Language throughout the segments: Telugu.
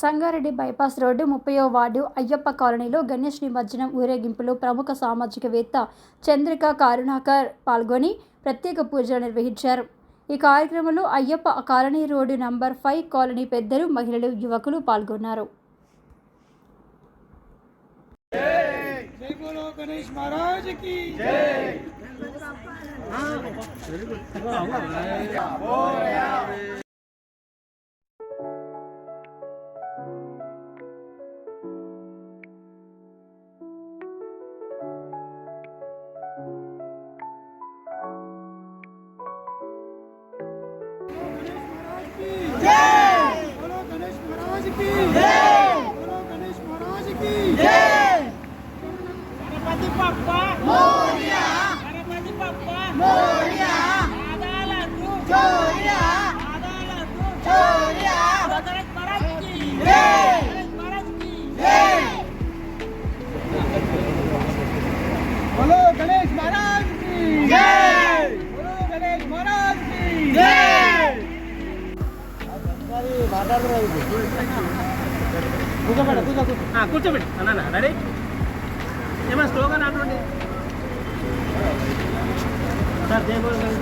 సంగారెడ్డి బైపాస్ రోడ్డు ముప్పయో వార్డు అయ్యప్ప కాలనీలో గణేష్ నిమజ్జనం ఊరేగింపులో ప్రముఖ సామాజికవేత్త చంద్రిక కారుణాకర్ పాల్గొని ప్రత్యేక పూజలు నిర్వహించారు. ఈ కార్యక్రమంలో Ayyappa colony road number five colony పెద్దలు మహిళలు యువకులు పాల్గొన్నారు. महाराज की गणेश महाराज की गणपती बाप्पा। కూర్చోబెట్ట కూర్చోబెట్టి రెడీ? ఏమైనా స్లోగా అంటుండే సార్ జై బోల్ గణేష్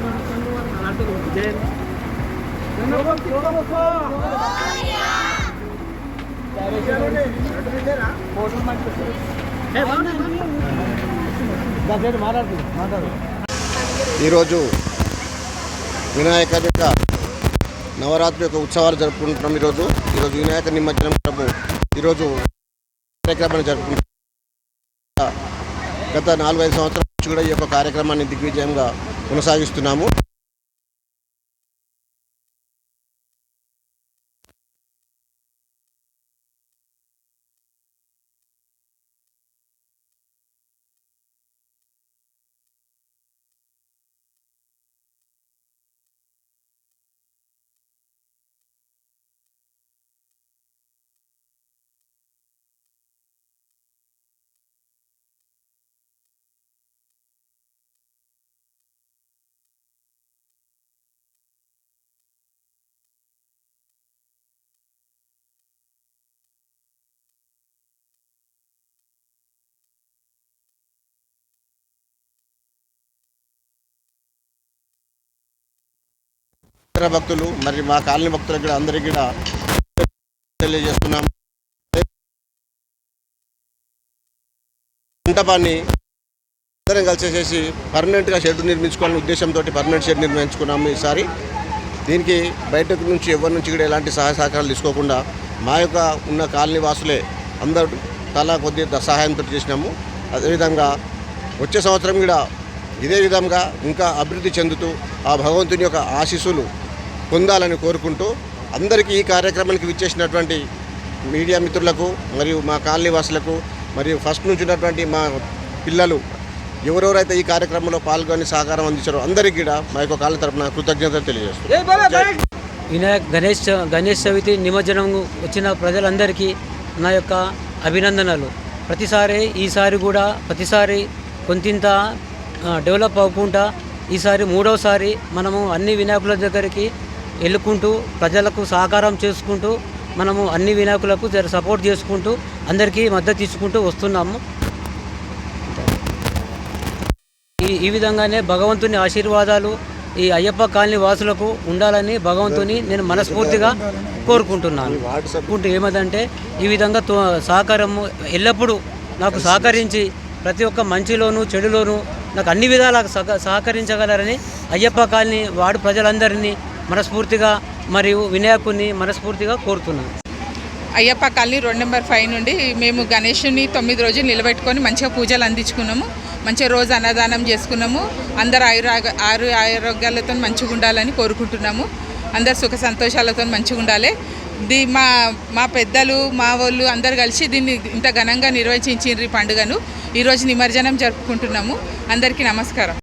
ఈరోజు వినాయక యొక్క నవరాత్రి యొక్క ఉత్సవాలు జరుపుకుంటున్నాం ఈరోజు. ఈరోజు వినాయక నిమజ్జనం కొరకు ఈరోజు కార్యక్రమాన్ని జరుపుకుంటున్నాం. గత నాలుగైదు సంవత్సరాల నుంచి కూడా ఈ యొక్క కార్యక్రమాన్ని దిగ్విజయంగా కొనసాగిస్తున్నాము. ఇతర భక్తులు మరి మా కాలనీ భక్తులకు కూడా అందరికీ కూడా తెలియజేస్తున్నాము. మంటపాన్ని అందరం కలిసేసేసి పర్మనెంట్గా షెడ్ నిర్మించుకోవాలనే ఉద్దేశంతో పర్మనెంట్ షెడ్ నిర్మించుకున్నాము ఈసారి. దీనికి బయటకు నుంచి ఎవరి నుంచి కూడా ఎలాంటి సహాయ సహకారాలు తీసుకోకుండా మా యొక్క ఉన్న కాలనీ వాసులే అందరూ తలా కొద్ది సహాయంతో చేసినాము. అదేవిధంగా వచ్చే సంవత్సరం కూడా ఇదే విధంగా ఇంకా అభివృద్ధి చెందుతూ ఆ భగవంతుని యొక్క ఆశీస్సులు పొందాలని కోరుకుంటూ అందరికీ ఈ కార్యక్రమానికి విచ్చేసినటువంటి మీడియా మిత్రులకు మరియు మా కాలనీ వాసులకు మరియు ఫస్ట్ నుంచి ఉన్నటువంటి మా పిల్లలు ఎవరెవరైతే ఈ కార్యక్రమంలో పాల్గొని సహకారం అందించారో అందరికీ కూడా మా యొక్క కాలనీ తరపున కృతజ్ఞతలు తెలియజేస్తున్నాం వినాయక్ గణేష్ గణేష్ చవితి నిమజ్జనం వచ్చిన ప్రజలందరికీ నా యొక్క అభినందనలు. ప్రతిసారి ఈసారి కూడా ప్రతిసారి కొంతింత డెవలప్ అవ్వకుండా ఈసారి మూడవసారి మనము అన్ని వినాయకుల దగ్గరికి ఎల్లుకుంటూ ప్రజలకు సహకారం చేసుకుంటూ మనము అన్ని వినాయకులకు సపోర్ట్ చేసుకుంటూ అందరికీ మద్దతు ఇచ్చుకుంటూ వస్తున్నాము. ఈ ఈ విధంగానే భగవంతుని ఆశీర్వాదాలు ఈ అయ్యప్ప కాలనీ వాసులకు ఉండాలని భగవంతుని నేను మనస్ఫూర్తిగా కోరుకుంటున్నాను. కోరుకుంటూ ఏమదంటే ఈ విధంగా తో- సహకారము ఎల్లప్పుడూ నాకు సహకరించి ప్రతి ఒక్క మంచిలోను చెడులోను నాకు అన్ని విధాలా సహ- సహకరించగలరని అయ్యప్ప కాలనీ వాడు ప్రజలందరినీ మనస్ఫూర్తిగా మరియు వినాయకుని మనస్ఫూర్తిగా కోరుతున్నాను. Ayyappa colony road number five నుండి మేము గణేషుని తొమ్మిది రోజులు నిలబెట్టుకొని మంచిగా పూజలు అందించుకున్నాము. మంచిగా రోజు అన్నదానం చేసుకున్నాము. అందరు ఆయుర ఆరు ఆరోగ్యాలతో మంచిగా ఉండాలని కోరుకుంటున్నాము. అందరు సుఖ సంతోషాలతో మంచిగా ఉండాలి. దీ మా మా పెద్దలు మా వాళ్ళు అందరు కలిసి దీన్ని ఇంత ఘనంగా నిర్వహించిండ్రు ఈ పండుగను. ఈరోజు నిమజ్జనం జరుపుకుంటున్నాము. అందరికీ నమస్కారం.